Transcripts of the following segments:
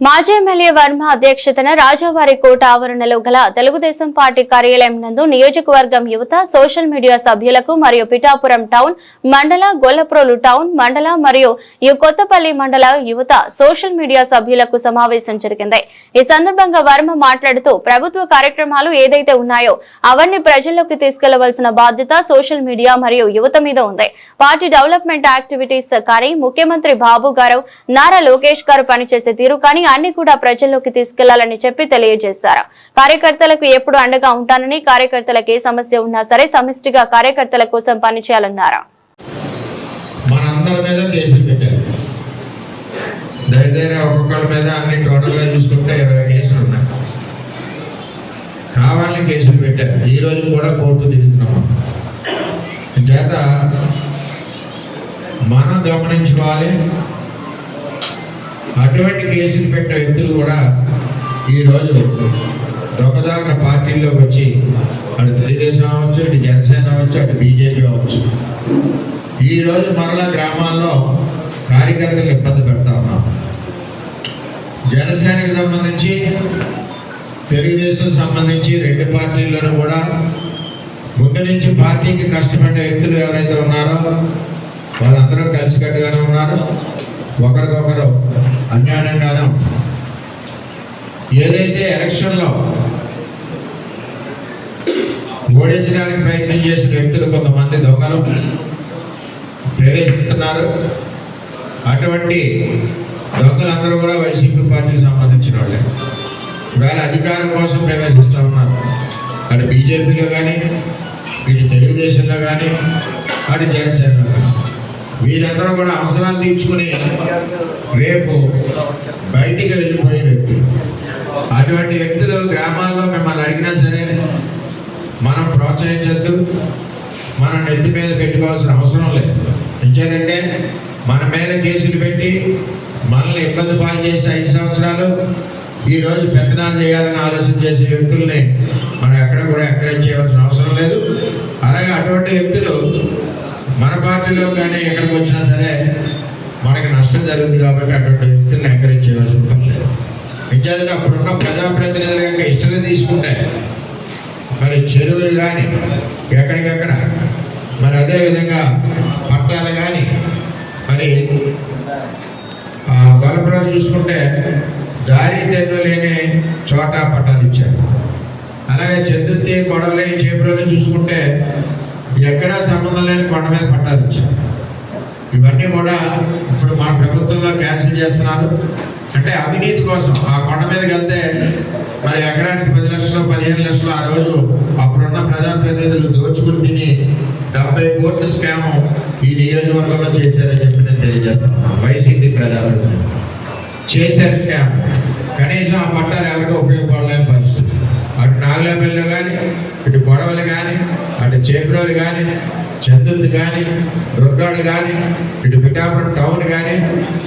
మాజీ ఎమ్మెల్యే వర్మ అధ్యక్షతన రాజావారి కోట ఆవరణలో గల తెలుగుదేశం పార్టీ కార్యాలయం నందు నియోజకవర్గం యువత సోషల్ మీడియా సభ్యులకు మరియు పిఠాపురం టౌన్ మండల గొల్లప్రోలు టౌన్ మండల మరియు ఈ కొత్తపల్లి మండల యువత సోషల్ మీడియా సభ్యులకు సమావేశం జరిగింది. ఈ సందర్భంగా వర్మ మాట్లాడుతూ ప్రభుత్వ కార్యక్రమాలు ఏదైతే ఉన్నాయో అవన్నీ ప్రజల్లోకి తీసుకెళ్ళవలసిన బాధ్యత సోషల్ మీడియా మరియు యువత మీద ఉంది. పార్టీ డెవలప్మెంట్ యాక్టివిటీస్ కానీ ముఖ్యమంత్రి బాబు గారు నారా లోకేష్ గారు పనిచేసే తీరు కానీ అన్ని కూడా ప్రజల్లోకి తీసుకెళ్ళాలని చెప్పి తెలియజేశారు. కార్యకర్తలకు ఎప్పుడు అండగా ఉంటానని కార్యకర్తలకు ఏ సమస్య ఉన్నా సరే సమిష్టిగా కార్యకర్తల కోసం పనిచేయాలన్నారు. ఒక్కొక్కరి మీద అన్ని టోటల్గా చూసుకుంటే ఇరవై కేసులు ఉన్నాయి. కావాలని కేసులు పెట్టారు. ఈ రోజు కూడా కోర్టు తిరుగుతున్నాం చేత మనం గమనించుకోవాలి అటువంటి కేసులు పెట్టిన వ్యక్తులు కూడా ఈరోజు దొంగదారిన పార్టీల్లోకి వచ్చి అటు తెలుగుదేశం అవ్వచ్చు ఇటు జనసేన అవ్వచ్చు అటు బీజేపీ అవ్వచ్చు. ఈరోజు మరలా గ్రామాల్లో కార్యకర్తలు ఇబ్బంది పెడతా ఉన్నాం జనసేనకు సంబంధించి తెలుగుదేశం సంబంధించి రెండు పార్టీల్లోనూ కూడా ముందు నుంచి పార్టీకి కష్టపడే వ్యక్తులు ఎవరైతే ఉన్నారో వాళ్ళందరూ కలిసికట్టుగానే ఉన్నారు. ఒకరికొకరు అన్యాయం ఉన్నారు. ఏదైతే ఎలక్షన్లో ఓడించడానికి ప్రయత్నం చేసిన వ్యక్తులు కొంతమంది దొంగలు ప్రవేశిస్తున్నారు. అటువంటి దొంగలందరూ కూడా వైసీపీ పార్టీకి సంబంధించిన వాళ్ళే. వేళ అధికారం కోసం ప్రవేశిస్తూ ఉన్నారు. అటు బీజేపీలో కానీ ఇటు తెలుగుదేశంలో కానీ అటు జనసేనలో కానీ వీరందరూ కూడా అవసరాలు తీర్చుకుని రేపు బయటికి వెళ్ళిపోయే వ్యక్తులు అటువంటి వ్యక్తులు గ్రామాల్లో మిమ్మల్ని అడిగినా సరే మనం ప్రోత్సహించద్దు మనం నెత్తి మీద పెట్టుకోవాల్సిన అవసరం లేదు. ఎంచేదంటే మన మీద కేసులు పెట్టి మనల్ని ఇబ్బంది పాలు చేసి ఐదు సంవత్సరాలు ఈరోజు పెత్తనాలు చేయాలని ఆలోచన చేసే వ్యక్తుల్ని మనం ఎక్కడ కూడా ఎంకరేజ్ చేయవలసిన అవసరం లేదు. అలాగే అటువంటి వ్యక్తులు మన పార్టీలో కానీ ఎక్కడికి వచ్చినా సరే మనకి నష్టం జరుగుతుంది కాబట్టి అటువంటి వ్యక్తులను ఎంకరేజ్ చేయాల్సిన పని లేదు. విద్యార్థులు అప్పుడున్న ప్రజాప్రతినిధుల యొక్క ఇష్టం తీసుకుంటే మరి చెరువులు కానీ ఎక్కడికెక్కడ మరి అదేవిధంగా పట్టాలు కానీ మరి బలపురాలు చూసుకుంటే దారి తెన్ను లేని చోట పట్టాలు ఇచ్చారు. అలాగే చందుర్తి గొడవలే చేపురోలు చూసుకుంటే ఎక్కడా సంబంధం లేని కొండ మీద పట్టాలు ఇచ్చారు ఇవన్నీ కూడా ఇప్పుడు మా ప్రభుత్వంలో క్యాన్సిల్ చేస్తున్నారు. అంటే అవినీతి కోసం ఆ కొండ మీదకి వెళ్తే మరి ఎకరానికి పది లక్షలు పదిహేను లక్షలు ఆ రోజు అప్పుడున్న ప్రజాప్రతినిధులు దోచుకుని తిని డెబ్బై కోట్ల స్కామ్ ఈ నియోజకవర్గంలో చేశారని చెప్పి నేను తెలియజేస్తాను. వైసీపీ ప్రజాప్రతినిధులు చేశారు స్కామ్. కనీసం ఆ పట్టాలు ఎవరికీ ఉపయోగపడలేదు. నాగలేపల్లిలో కానీ ఇటు గొడవలు కానీ అటు చేబ్రోలు కానీ చందుత్ కానీ దుర్గాడు కానీ ఇటు పిఠాపురం టౌన్ కానీ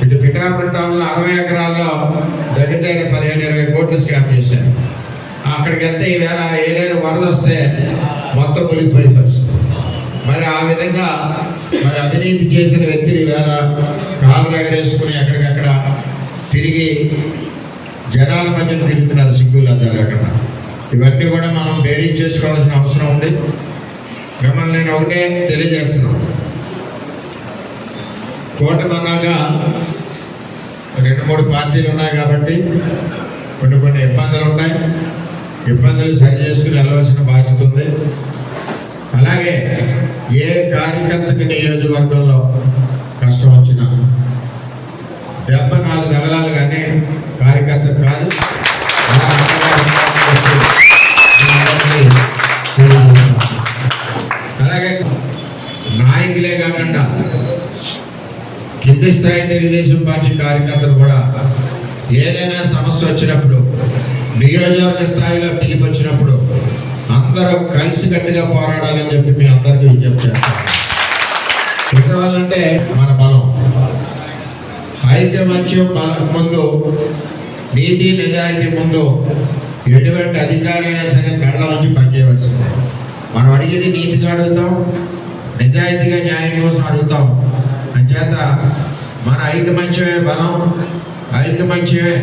ఇటు పిఠాపురం టౌన్లో అరవై ఎకరాల్లో దగ్గర దగ్గర పదిహేను ఇరవై కోట్లు స్కామ్ చేశారు. అక్కడికి వెళ్తే ఈవేళ ఏడేరు వరద వస్తే మొత్తం మునిగిపోయే పరిస్థితి. మరి ఆ విధంగా మరి అవినీతి చేసిన వ్యక్తులు ఈవేళ కాళ్ళు ఎగరేసుకుని ఎక్కడికక్కడ తిరిగి జనాల మధ్యన తిరుగుతున్నారు సిగ్గులు అక్కడ ఇవన్నీ కూడా మనం బేరీజ్ చేసుకోవాల్సిన అవసరం ఉంది. మిమ్మల్ని నేను ఒకటే తెలియజేస్తున్నాను. కూటమి అన్నాక రెండు మూడు పార్టీలు ఉన్నాయి కాబట్టి కొన్ని కొన్ని ఇబ్బందులు ఉన్నాయి. ఇబ్బందులు సరి చేసుకుని వెళ్ళవలసిన బాధ్యత ఉంది. అలాగే ఏ కార్యకర్తకి నియోజకవర్గంలో కష్టం వచ్చినా దెబ్బ నాలుగు తగలాలు కానీ కార్యకర్త కాదు. కింది స్థాయి తెలుగుదేశం పార్టీ కార్యకర్తలు కూడా ఏదైనా సమస్య వచ్చినప్పుడు నియోజకవర్గ స్థాయిలో పిలిపి వచ్చినప్పుడు అందరూ కలిసికట్టుగా పోరాడాలని చెప్పి మీ అందరికీ విజ్ఞప్తి చేస్తాం ఎందువల్లంటే మన బలం. ఐకమత్యం బలం ముందు నీతి నిజాయితీ ముందు ఎటువంటి అధికారి అయినా సరే కళ్ళ వంచి పనిచేయవలసింది మనం అడిగేది నీతిగా అడుగుతాం నిజాయితీగా న్యాయం కోసం అడుగుతాం. అంచేత మన ఐకమత్యమే బలం ఐకమత్యమే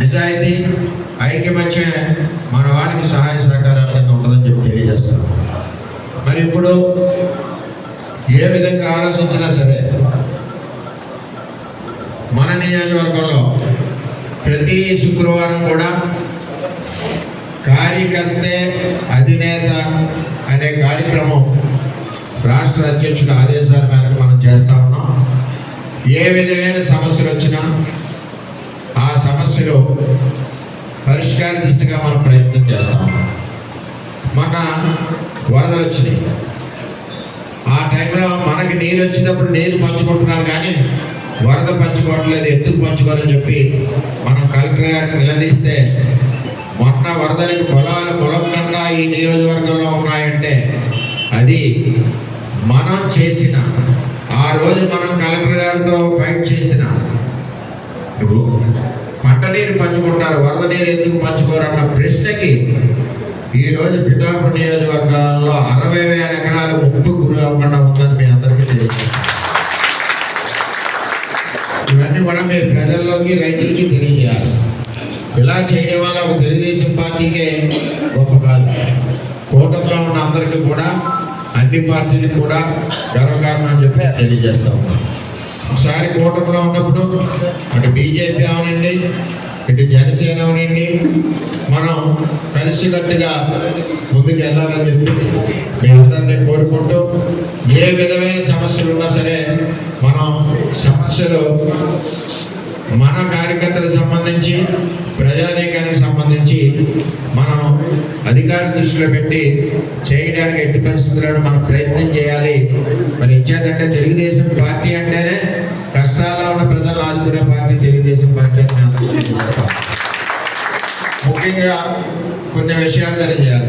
నిజాయితీ ఐకమత్యమే మన వాళ్ళకి సహాయ సహకారాల కింద ఉంటుందని చెప్పి తెలియజేస్తాం మరి ఇప్పుడు ఏ విధంగా ఆలోచించినా సరే మన నియోజకవర్గంలో ప్రతి శుక్రవారం కూడా కార్యకర్తే అధినేత అనే కార్యక్రమం రాష్ట్ర అధ్యక్షుల ఆదేశాల మేరకు మనం చేస్తా ఉన్నాం. ఏ విధమైన సమస్యలు వచ్చినా ఆ సమస్యలు పరిష్కార దిశగా మనం ప్రయత్నం చేస్తాం. మన వరదలు వచ్చినాయి. ఆ టైంలో మనకి నీరు వచ్చినప్పుడు నీరు పంచుకుంటున్నారు కానీ వరద పంచుకోవట్లేదు ఎందుకు పంచుకోవాలని చెప్పి మనం కలెక్టర్ గారికి నిలదీస్తే మొన్న వరదలకి పొలాలు కన్నా ఈ నియోజకవర్గంలో ఉన్నాయంటే అది మనం చేసిన ఆ రోజు మనం కలెక్టర్ గారితో ఫైట్ చేసిన. ఇప్పుడు పంట నీరు పంచుకుంటారు వరద నీరు ఎందుకు పంచుకోరన్న ప్రశ్నకి ఈరోజు పిఠాపు నియోజకవర్గాల్లో అరవై వేల ఎకరాలు ముప్పు గురి అవ్వకుండా ఉందని మీ అందరికీ తెలుసు. ఇవన్నీ కూడా మీరు ప్రజల్లోకి రైతులకి తెలియజేయాలి. ఇలా చేయడం వల్ల ఒక తెలుగుదేశం పార్టీకే గొప్ప కాదు. కూటమిలో ఉన్న అందరికీ కూడా అన్ని పార్టీలకు కూడా గర్వకారణం అని చెప్పి తెలియజేస్తా ఉన్నాం. ఒకసారి కూటమిలో ఉన్నప్పుడు అటు బీజేపీ అవనండి ఇటు జనసేన అవనండి మనం కలిసికట్టుగా ముందుకు వెళ్ళాలని చెప్పి మీ అందరినీ కోరుకుంటూ ఏ విధమైన సమస్యలు ఉన్నా సరే మనం సమస్యలు మన కార్యకర్తలకు సంబంధించి ప్రజానీకానికి సంబంధించి మనం అధికార దృష్టిలో పెట్టి చేయడానికి ఎట్టి పరిస్థితులను మనం ప్రయత్నం చేయాలి. ఇచ్చేదంటే తెలుగుదేశం పార్టీ అంటేనే కష్టాల్లో ఉన్న ప్రజలను ఆదుకునే పార్టీ తెలుగుదేశం పార్టీ అని ముఖ్యంగా కొన్ని విషయాలు తెలియజేయాలి